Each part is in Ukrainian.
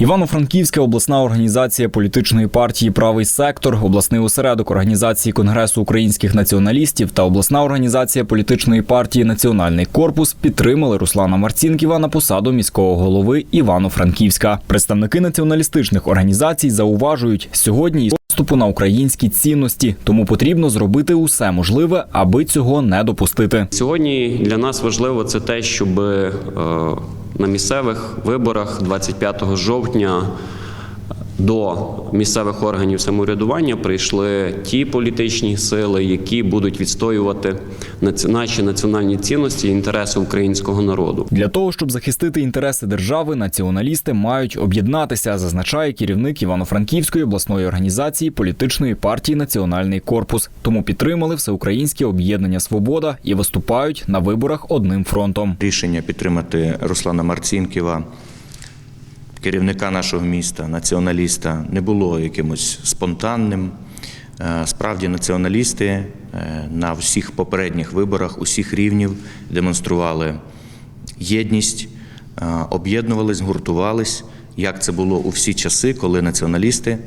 Івано-Франківська обласна організація політичної партії Правий сектор, обласний осередок організації Конгресу українських націоналістів та обласна організація політичної партії Національний корпус підтримали Руслана Марцінківа на посаду міського голови Івано-Франківська. Представники націоналістичних організацій зауважують, сьогодні є доступу на українські цінності, тому потрібно зробити усе можливе, аби цього не допустити. Сьогодні для нас важливо це те, щоб е, на місцевих виборах 25 жовтня до місцевих органів самоврядування прийшли ті політичні сили, які будуть відстоювати наці- наші національні цінності і інтереси українського народу. Для того щоб захистити інтереси держави, націоналісти мають об'єднатися, зазначає керівник Івано-Франківської обласної організації політичної партії Національний корпус. Тому підтримали всеукраїнське об'єднання Свобода і виступають на виборах одним фронтом. рішення підтримати Руслана Марцінківа, керівника нашого міста, націоналіста, не було якимось спонтанним. Е, Справді, націоналісти е, на всіх попередніх виборах усіх рівнів демонстрували єдність, е, об'єднувались, гуртувались, як це було у всі часи, коли націоналісти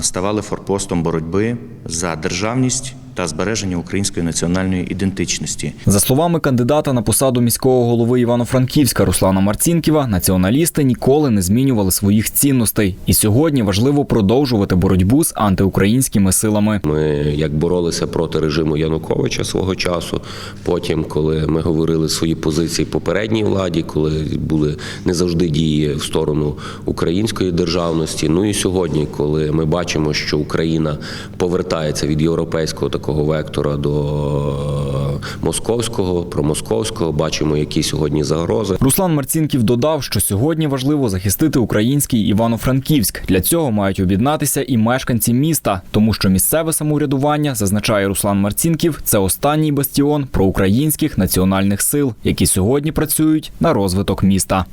ставали форпостом боротьби за державність та збереження української національної ідентичності. За словами кандидата на посаду міського голови Івано-Франківська Руслана Марцінківа, націоналісти ніколи не змінювали своїх цінностей, і сьогодні важливо продовжувати боротьбу з антиукраїнськими силами. Ми як боролися проти режиму Януковича свого часу. Потім, коли ми говорили свої позиції попередній владі, коли були не завжди дії в сторону української державності. Ну і сьогодні, коли ми бачимо, що Україна повертається від європейського такого вектора до московського, промосковського, бачимо, які сьогодні загрози. Руслан Марцінків додав, що сьогодні важливо захистити український Івано-Франківськ. Для цього мають об'єднатися і мешканці міста, тому що місцеве самоврядування, зазначає Руслан Марцінків, це останній бастіон проукраїнських національних сил, які сьогодні працюють на розвиток міста.